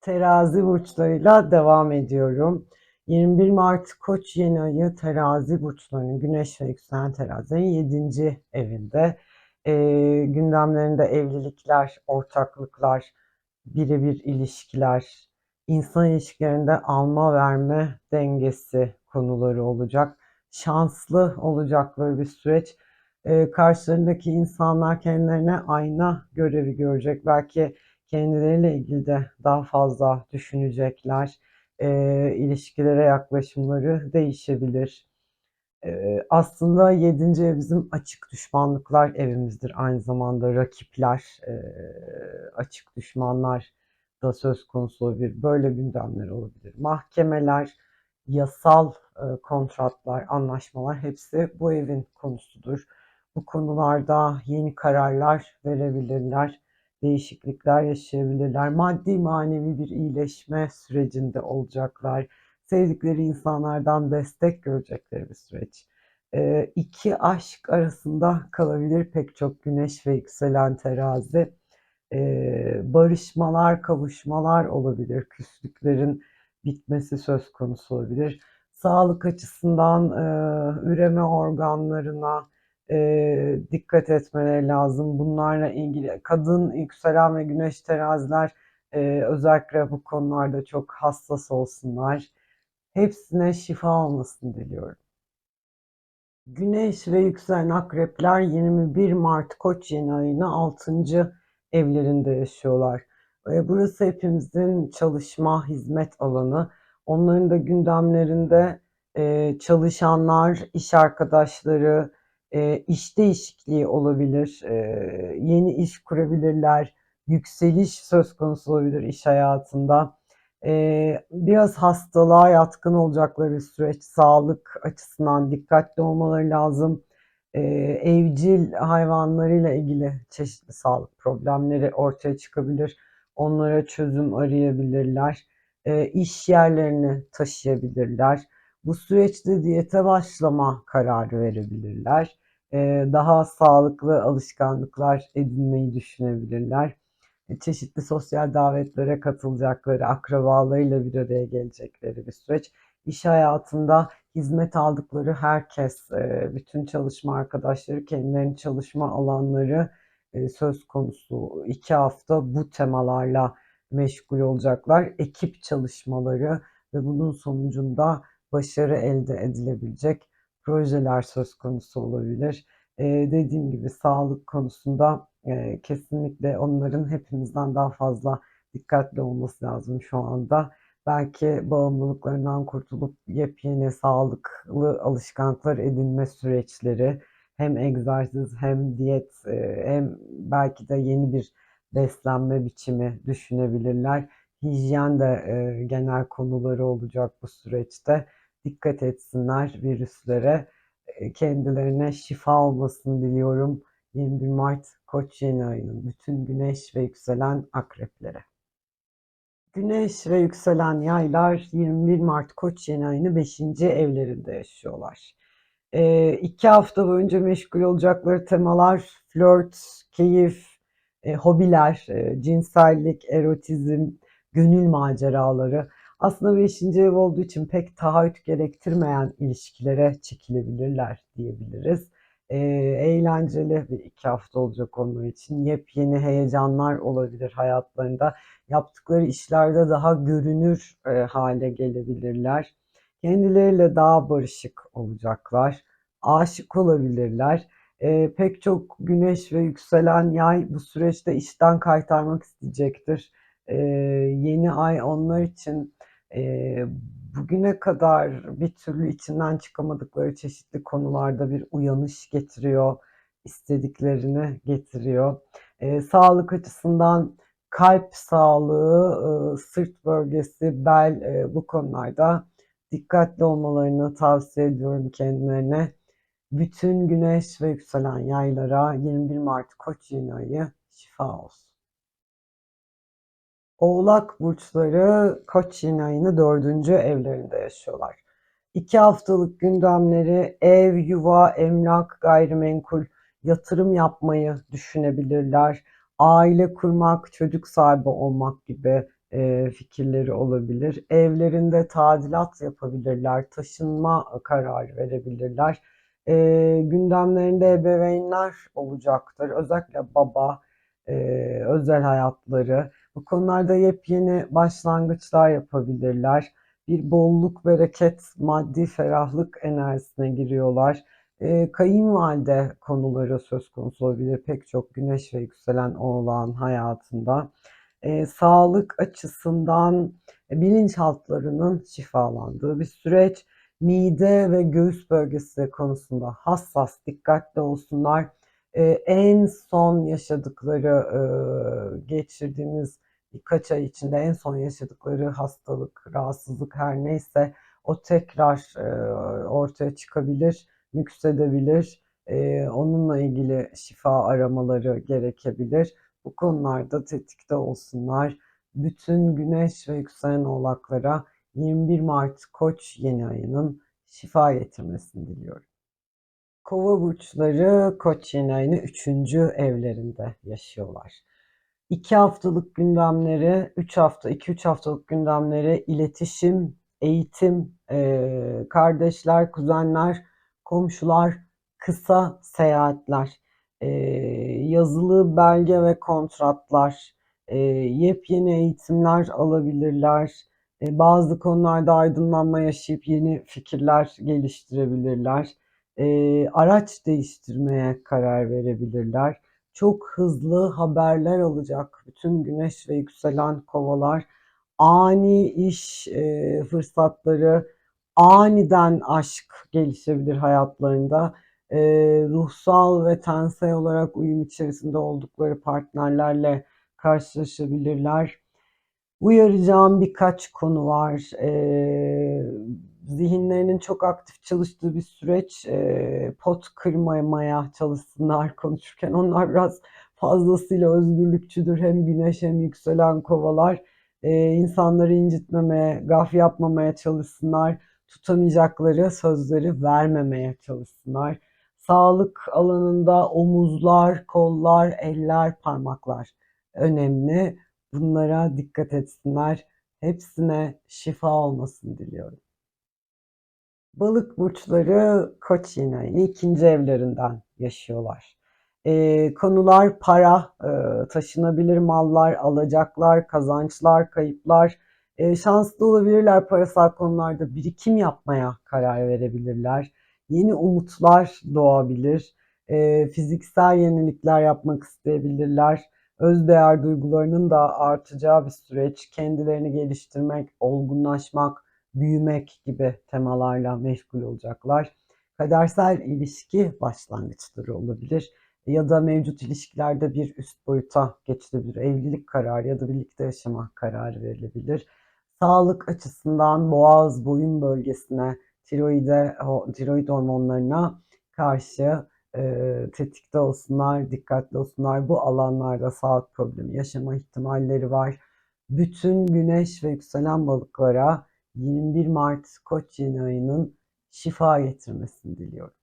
Terazi burçlarıyla devam ediyorum. 21 Mart Koç yeni ayı terazi burçlarının Güneş ve yükselen terazinin 7. evinde. Ee, gündemlerinde evlilikler, ortaklıklar, birebir ilişkiler, insan ilişkilerinde alma verme dengesi konuları olacak. Şanslı olacakları bir süreç. Ee, karşılarındaki insanlar kendilerine ayna görevi görecek. Belki kendileriyle ilgili de daha fazla düşünecekler. E, ilişkilere yaklaşımları değişebilir. E, aslında 7. ev bizim açık düşmanlıklar evimizdir. Aynı zamanda rakipler, e, açık düşmanlar da söz konusu olabilir. Böyle gündemler olabilir. Mahkemeler, yasal e, kontratlar, anlaşmalar hepsi bu evin konusudur. Bu konularda yeni kararlar verebilirler değişiklikler yaşayabilirler. Maddi manevi bir iyileşme sürecinde olacaklar. Sevdikleri insanlardan destek görecekleri bir süreç. E, iki aşk arasında kalabilir pek çok güneş ve yükselen terazi. E, barışmalar, kavuşmalar olabilir. Küslüklerin bitmesi söz konusu olabilir. Sağlık açısından e, üreme organlarına, e, dikkat etmeleri lazım. Bunlarla ilgili kadın, yükselen ve güneş teraziler e, özellikle bu konularda çok hassas olsunlar. Hepsine şifa olmasını diliyorum. Güneş ve yükselen akrepler 21 Mart Koç yeni ayını 6. evlerinde yaşıyorlar. Burası hepimizin çalışma, hizmet alanı. Onların da gündemlerinde çalışanlar, iş arkadaşları, e, iş değişikliği olabilir, e, yeni iş kurabilirler, yükseliş söz konusu olabilir iş hayatında. E, biraz hastalığa yatkın olacakları bir süreç, sağlık açısından dikkatli olmaları lazım. E, evcil hayvanlarıyla ilgili çeşitli sağlık problemleri ortaya çıkabilir. Onlara çözüm arayabilirler. E, iş yerlerini taşıyabilirler bu süreçte diyete başlama kararı verebilirler. Ee, daha sağlıklı alışkanlıklar edinmeyi düşünebilirler. E, çeşitli sosyal davetlere katılacakları, akrabalarıyla bir araya gelecekleri bir süreç. İş hayatında hizmet aldıkları herkes, e, bütün çalışma arkadaşları, kendilerinin çalışma alanları e, söz konusu. iki hafta bu temalarla meşgul olacaklar. Ekip çalışmaları ve bunun sonucunda başarı elde edilebilecek projeler söz konusu olabilir. Ee, dediğim gibi sağlık konusunda e, kesinlikle onların hepimizden daha fazla dikkatli olması lazım şu anda. Belki bağımlılıklarından kurtulup yepyeni sağlıklı alışkanlıklar edinme süreçleri hem egzersiz hem diyet e, hem belki de yeni bir beslenme biçimi düşünebilirler. Hijyen de e, genel konuları olacak bu süreçte dikkat etsinler virüslere. E, kendilerine şifa olmasını diliyorum. 21 Mart Koç yeni ayının bütün güneş ve yükselen akreplere. Güneş ve yükselen yaylar 21 Mart Koç yeni ayını 5. evlerinde yaşıyorlar. E, iki hafta boyunca meşgul olacakları temalar flört, keyif, e, hobiler, e, cinsellik, erotizm, gönül maceraları aslında beşinci ev olduğu için pek taahhüt gerektirmeyen ilişkilere çekilebilirler diyebiliriz. E, eğlenceli bir iki hafta olacak onlar için. Yepyeni heyecanlar olabilir hayatlarında. Yaptıkları işlerde daha görünür e, hale gelebilirler. Kendileriyle daha barışık olacaklar. Aşık olabilirler. E, pek çok güneş ve yükselen yay bu süreçte işten kaytarmak isteyecektir. E, yeni ay onlar için bugüne kadar bir türlü içinden çıkamadıkları çeşitli konularda bir uyanış getiriyor, istediklerini getiriyor. Sağlık açısından kalp sağlığı, sırt bölgesi, bel bu konularda dikkatli olmalarını tavsiye ediyorum kendilerine. Bütün güneş ve yükselen yaylara 21 Mart Koç yeni ayı şifa olsun. Oğlak burçları Koç yeni ayını dördüncü evlerinde yaşıyorlar. İki haftalık gündemleri ev, yuva, emlak, gayrimenkul, yatırım yapmayı düşünebilirler. Aile kurmak, çocuk sahibi olmak gibi eee, fikirleri olabilir. Evlerinde tadilat yapabilirler, taşınma kararı verebilirler. Eee, gündemlerinde ebeveynler olacaktır. Özellikle baba, eee, özel hayatları. Bu konularda yepyeni başlangıçlar yapabilirler. Bir bolluk, bereket, maddi ferahlık enerjisine giriyorlar. Eee, kayınvalide konuları söz konusu olabilir pek çok güneş ve yükselen oğlağın hayatında. Eee, sağlık açısından e, bilinçaltlarının şifalandığı bir süreç. Mide ve göğüs bölgesi konusunda hassas, dikkatli olsunlar. Eee, en son yaşadıkları, eee, geçirdiğimiz birkaç ay içinde en son yaşadıkları hastalık, rahatsızlık her neyse o tekrar, eee, ortaya çıkabilir, nüksedebilir. Eee, onunla ilgili şifa aramaları gerekebilir. Bu konularda tetikte olsunlar. Bütün güneş ve yükselen oğlaklara 21 Mart Koç yeni ayının şifa getirmesini diliyorum. Kova burçları Koç yeni ayını 3. evlerinde yaşıyorlar. 2 haftalık gündemleri, 3 hafta, 2-3 haftalık gündemleri iletişim, eğitim, eee, kardeşler, kuzenler, komşular, kısa seyahatler, eee, yazılı belge ve kontratlar, eee, yepyeni eğitimler alabilirler. Eee, bazı konularda aydınlanma yaşayıp yeni fikirler geliştirebilirler. Eee, araç değiştirmeye karar verebilirler. Çok hızlı haberler alacak bütün güneş ve yükselen kovalar. Ani iş eee, fırsatları, aniden aşk gelişebilir hayatlarında. Eee, ruhsal ve tensel olarak uyum içerisinde oldukları partnerlerle karşılaşabilirler. Uyaracağım birkaç konu var. Eee, zihinlerinin çok aktif çalıştığı bir süreç. Eee, pot kırmamaya çalışsınlar konuşurken. Onlar biraz fazlasıyla özgürlükçüdür. Hem güneş hem yükselen kovalar. Eee, insanları incitmemeye, gaf yapmamaya çalışsınlar. Tutamayacakları sözleri vermemeye çalışsınlar. Sağlık alanında omuzlar, kollar, eller, parmaklar önemli. Bunlara dikkat etsinler. Hepsine şifa olmasını diliyorum. Balık burçları Koç ayını ikinci evlerinden yaşıyorlar. Eee, konular para, eee, taşınabilir mallar, alacaklar, kazançlar, kayıplar. Eee, şanslı olabilirler parasal konularda birikim yapmaya karar verebilirler. Yeni umutlar doğabilir. Eee, fiziksel yenilikler yapmak isteyebilirler. Özdeğer duygularının da artacağı bir süreç. Kendilerini geliştirmek, olgunlaşmak, büyümek gibi temalarla meşgul olacaklar. Kadersel ilişki başlangıçları olabilir ya da mevcut ilişkilerde bir üst boyuta geçilebilir. Evlilik kararı ya da birlikte yaşama kararı verilebilir. Sağlık açısından boğaz, boyun bölgesine, tiroide, tiroid hormonlarına karşı e, tetikte olsunlar, dikkatli olsunlar. Bu alanlarda sağlık problemi yaşama ihtimalleri var. Bütün güneş ve yükselen balıklara 21 Mart Koç yeni ayının şifa getirmesini diliyorum.